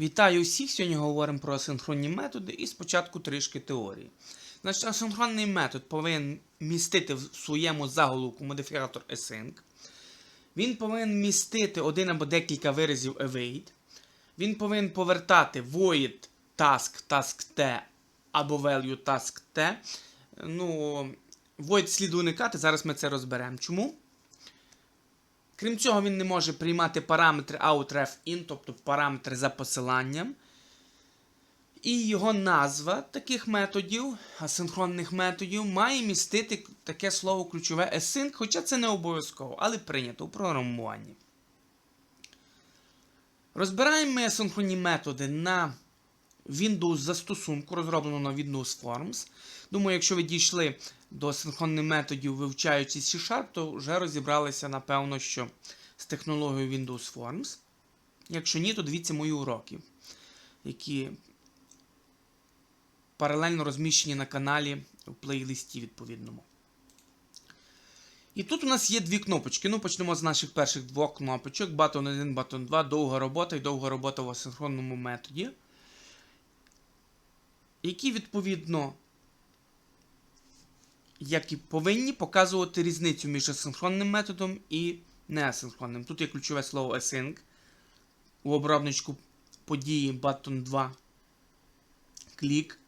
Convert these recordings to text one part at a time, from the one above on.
Вітаю усіх! Сьогодні говоримо про асинхронні методи і спочатку трішки теорії. Значить, асинхронний метод повинен містити в своєму заголовку модифікатор async. Він повинен містити один або декілька виразів await. Він повинен повертати void task task t або value task t. Ну, void слід уникати, зараз ми це розберемо. Чому? Крім цього, він не може приймати параметри outref-in, тобто параметри за посиланням. І його назва таких методів, асинхронних методів, має містити таке слово ключове async, хоча це не обов'язково, але прийнято у програмуванні. Розбираємо ми асинхронні методи на Windows застосунку, розроблено на Windows Forms. Думаю, якщо ви дійшли до синхронних методів, вивчаючи C-Sharp, то вже розібралися, напевно, що з технологією Windows Forms. Якщо ні, то дивіться мої уроки, які паралельно розміщені на каналі у плейлисті відповідному. І тут у нас є дві кнопочки. Ну, почнемо з наших перших двох кнопочок: Button 1, Button 2, довга робота і довга робота в асинхронному методі. Які, відповідно, як і повинні показувати різницю між асинхронним методом і неасинхронним. Тут є ключове слово async. У обробничку події button 2 клік.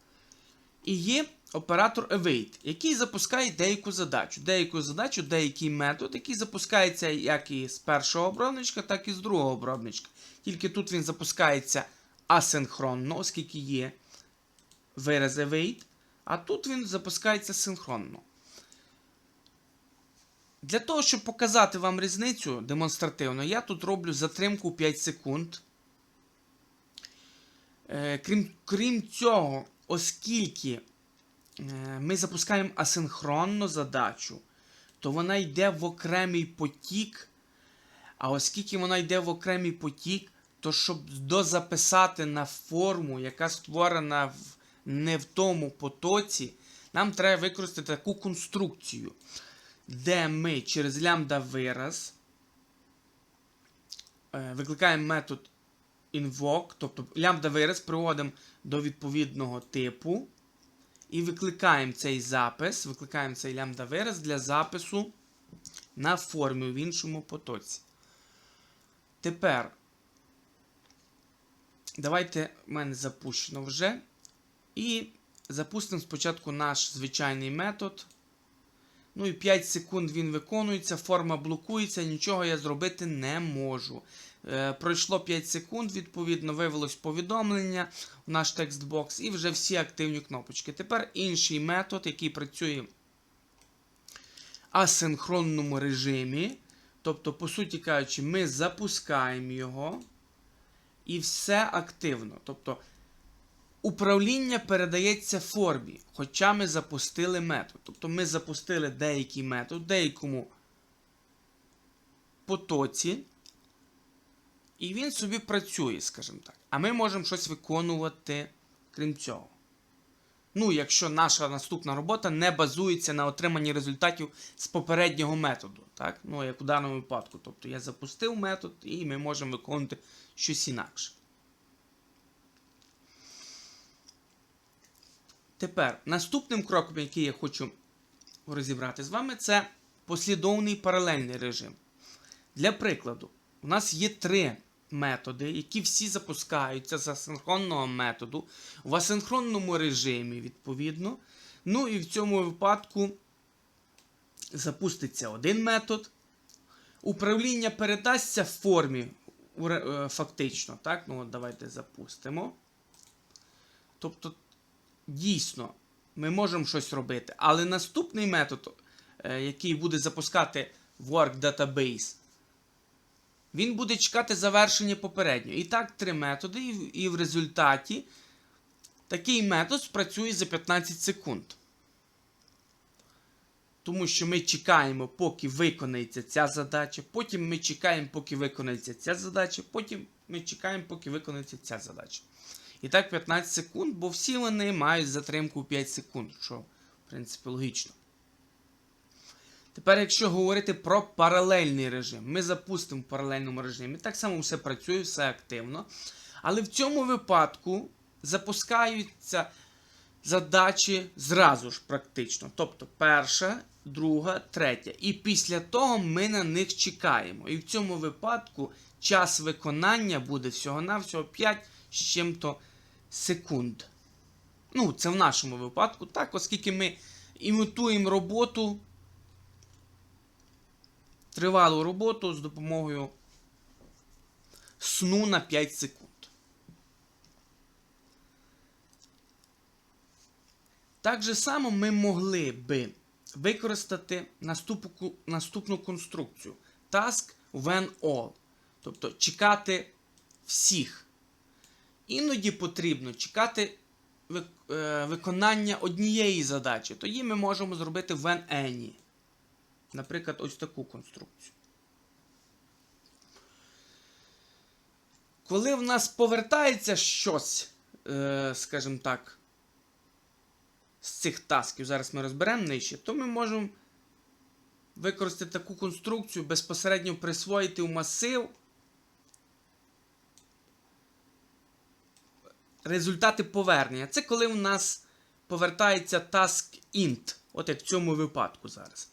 І є оператор await, який запускає деяку задачу. Деяку задачу, деякий метод, який запускається як і з першого обробничка, так і з другого обробничка. Тільки тут він запускається асинхронно, оскільки є вираз await, а тут він запускається синхронно. Для того, щоб показати вам різницю демонстративно, я тут роблю затримку 5 секунд. Е, Крім, крім цього, оскільки е, ми запускаємо асинхронну задачу, то вона йде в окремий потік. А оскільки вона йде в окремий потік, то щоб дозаписати на форму, яка створена в, не в тому потоці, нам треба використати таку конструкцію, де ми через лямбда вираз е, викликаємо метод invoke, тобто лямбда вираз приводимо до відповідного типу. І викликаємо цей запис, викликаємо цей лямбда вираз для запису на формі в іншому потоці. Тепер давайте в мене запущено вже. І запустимо спочатку наш звичайний метод. Ну і 5 секунд він виконується, форма блокується, нічого я зробити не можу. Е, пройшло 5 секунд, відповідно, вивелось повідомлення в наш текстбокс і вже всі активні кнопочки. Тепер інший метод, який працює в асинхронному режимі. Тобто, по суті кажучи, ми запускаємо його і все активно. Тобто, управління передається формі, хоча ми запустили метод. Тобто ми запустили деякий метод деякому потоці, і він собі працює, скажімо так. А ми можемо щось виконувати крім цього. Ну, якщо наша наступна робота не базується на отриманні результатів з попереднього методу. Так? Ну, як у даному випадку. Тобто я запустив метод і ми можемо виконувати щось інакше. Тепер, наступним кроком, який я хочу розібрати з вами, це послідовний паралельний режим. Для прикладу, у нас є три методи, які всі запускаються з асинхронного методу в асинхронному режимі, відповідно. Ну і в цьому випадку запуститься один метод. Управління передасться в формі е, фактично. Так? Ну, от Давайте запустимо. Тобто, дійсно, ми можемо щось робити. Але наступний метод, е, який буде запускати Work Database, він буде чекати завершення попереднього. І так, три методи, і в результаті такий метод спрацює за 15 секунд. Тому що ми чекаємо, поки виконається ця задача, потім ми чекаємо, поки виконається ця задача, потім ми чекаємо, поки виконається ця задача. І так 15 секунд, бо всі вони мають затримку 5 секунд, що, в принципі, логічно. Тепер, якщо говорити про паралельний режим, ми запустимо в паралельному режимі. Так само все працює, все активно. Але в цьому випадку запускаються задачі зразу ж практично. Тобто перша, друга, третя. І після того ми на них чекаємо. І в цьому випадку час виконання буде всього-навсього 5 з чим-то секунд. Ну, це в нашому випадку, так, оскільки ми імітуємо роботу, тривалу роботу з допомогою сну на 5 секунд. Так же само ми могли би використати наступну, наступну конструкцію Task when all. Тобто чекати всіх. Іноді потрібно чекати е, виконання однієї задачі. Тоді ми можемо зробити when any. Наприклад, ось таку конструкцію. Коли в нас повертається щось, е, скажімо так, з цих тасків, зараз ми розберемо нижче, то ми можемо використати таку конструкцію, безпосередньо присвоїти в масив результати повернення. Це коли в нас повертається task int, от як в цьому випадку зараз.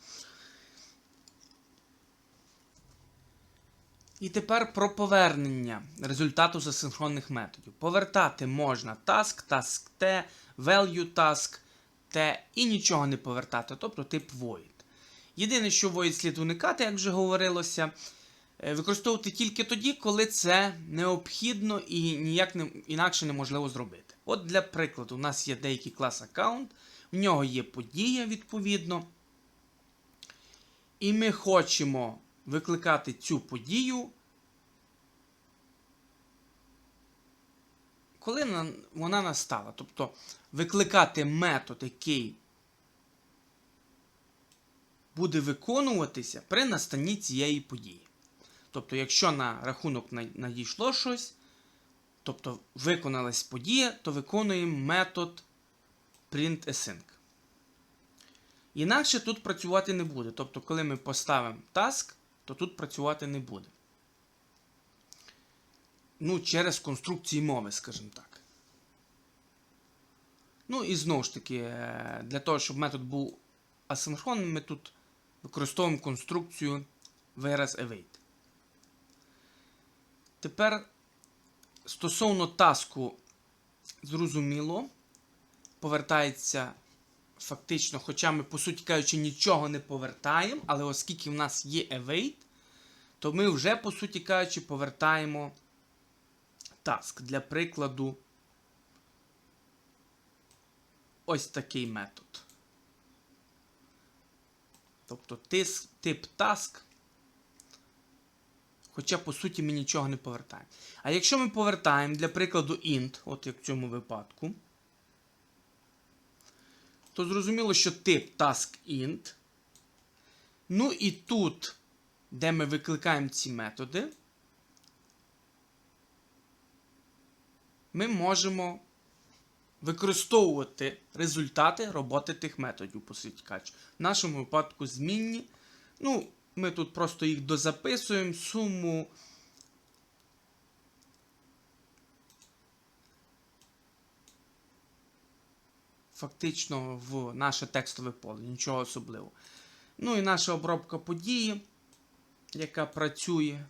І тепер про повернення результату з асинхронних методів. Повертати можна task, task T, value task T і нічого не повертати, тобто тип void. Єдине, що void слід уникати, як вже говорилося, використовувати тільки тоді, коли це необхідно і ніяк не, інакше неможливо зробити. От для прикладу, у нас є деякий клас аккаунт, в нього є подія відповідно. І ми хочемо викликати цю подію, коли вона настала. Тобто викликати метод, який буде виконуватися при настанні цієї події. Тобто, якщо на рахунок надійшло щось, тобто виконалась подія, то виконуємо метод printAsync. Інакше тут працювати не буде. Тобто, коли ми поставимо task, то тут працювати не буде. Ну, через конструкції мови, скажімо так. Ну і знову ж таки, е, для того, щоб метод був асинхронним, ми тут використовуємо конструкцію вираз await. Тепер стосовно таску, зрозуміло, повертається фактично, хоча ми, по суті кажучи, нічого не повертаємо, але оскільки в нас є await, то ми вже, по суті кажучи, повертаємо task. Для прикладу, ось такий метод. Тобто тип task. Хоча, по суті, ми нічого не повертаємо. А якщо ми повертаємо, для прикладу, int, от як в цьому випадку, то зрозуміло, що тип task int. Ну і тут, де ми викликаємо ці методи, ми можемо використовувати результати роботи тих методів, по. В нашому випадку змінні. Ну, ми тут просто їх дозаписуємо, суму. Фактично в наше текстове поле, нічого особливого. Ну і наша обробка події, яка працює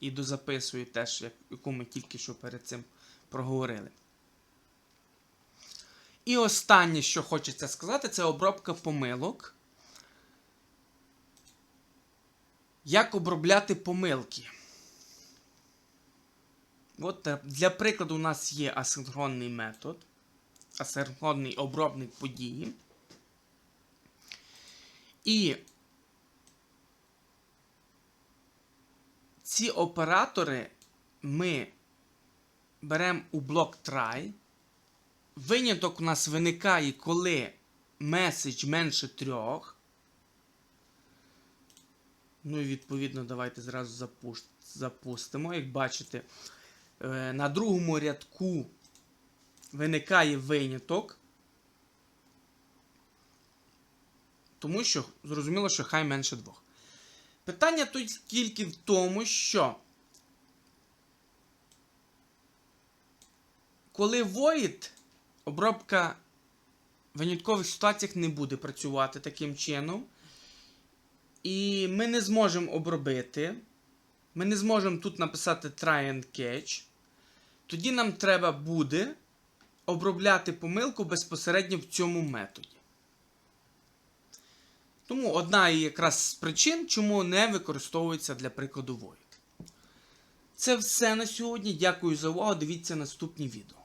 і дозаписує теж, яку ми тільки що перед цим проговорили. І останнє, що хочеться сказати, це обробка помилок. Як обробляти помилки? От е, для прикладу, у нас є асинхронний метод, асинхронний обробник події. І ці оператори ми беремо у блок try. Виняток у нас виникає, коли меседж менше трьох. Ну і відповідно, давайте зразу запустимо. Як бачите, е, на другому рядку виникає виняток. Тому що зрозуміло, що хай менше двох. Питання тут тільки в тому, що коли void, обробка в виняткових ситуаціях не буде працювати таким чином. І ми не зможемо обробити. Ми не зможемо тут написати try and catch. Тоді нам треба буде обробляти помилку безпосередньо в цьому методі. Тому одна і якраз з причин, чому не використовується для прикладу void. Це все на сьогодні. Дякую за увагу. Дивіться наступні відео.